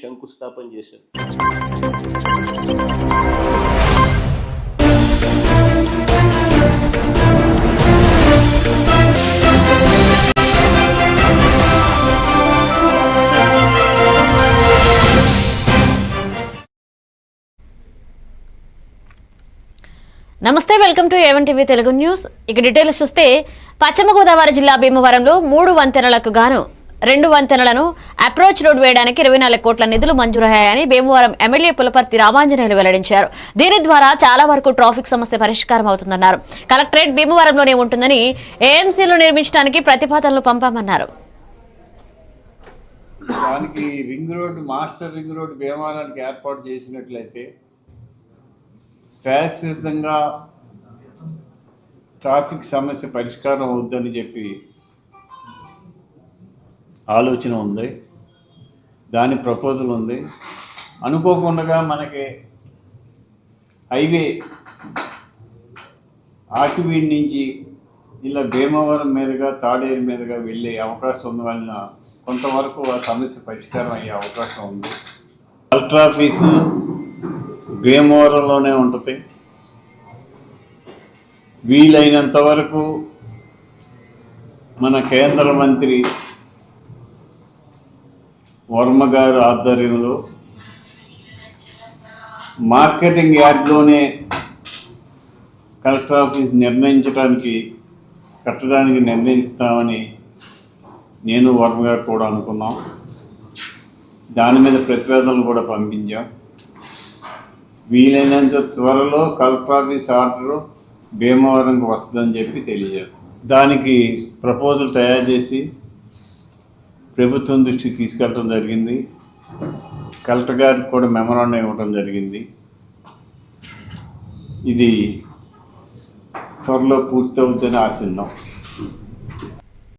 శంకుస్థాపన చేశారు. నమస్తే welcome to A one TV Telugu news. ఇక డీటెయిల్స్ చూస్తే పశ్చిమ గోదావరి జిల్లా భీమవరంలో మూడు వంతెనలకు గాను రెండు వంతెనలను అప్రోచ్ రోడ్ వేయడానికి ఇరవై నాలుగు కోట్ల నిధులు మంజూరయ్యాయని భీమవరం ఎమ్మెల్యే పులపర్తి రామాంజనేయులు వెల్లడించారు. దీని ద్వారా చాలా వరకు ట్రాఫిక్ సమస్య పరిష్కారం అవుతుందన్నారు. కలెక్టరేట్ భీమవరంలోనే ఉంటుందని ఏఎంసీలో నిర్మించడానికి ప్రతిపాదనలు పంపామన్నారు. దానికి ring road master ring road భీమవరానికి ఏర్పాటు చేసినట్లయితే శాశ్వతంగా ట్రాఫిక్ సమస్య పరిష్కారం అవుద్దని చెప్పి ఆలోచన ఉంది దాని ప్రపోజల్ ఉంది. అనుకోకుండా మనకి హైవే ఆకివీడి నుంచి ఇలా భీమవరం మీదుగా తాడేరు మీదుగా వెళ్ళే అవకాశం ఉన్న వలన కొంతవరకు ఆ సమస్య పరిష్కారం అయ్యే అవకాశం ఉంది. కలెక్టర్ ఆఫీసు భీమవరంలోనే ఉంటుంది. వీలైనంత వరకు మన కేంద్ర మంత్రి వర్మ గారి ఆధ్వర్యంలో మార్కెటింగ్ యార్డ్లోనే కలెక్టర్ ఆఫీస్ నిర్ణయించడానికి కట్టడానికి నిర్ణయిస్తామని నేను వర్మ గారు కూడా అనుకున్నాం. దాని మీద ప్రతివేదనలు కూడా పంపించాం. వీలైనంత త్వరలో కలెక్టర్ ఆఫీస్ ఆర్డర్ భీమవరంకి వస్తుందని చెప్పి తెలియజేస్తాం. దానికి ప్రపోజల్ తయారు చేసి ప్రభుత్వం దృష్టికి తీసుకెళ్ళడం జరిగింది. కలెక్టర్ గారికి కూడా మెమరాండం ఇవ్వడం జరిగింది. ఇది త్వరలో పూర్తి అవుతుందని ఆశిద్దాం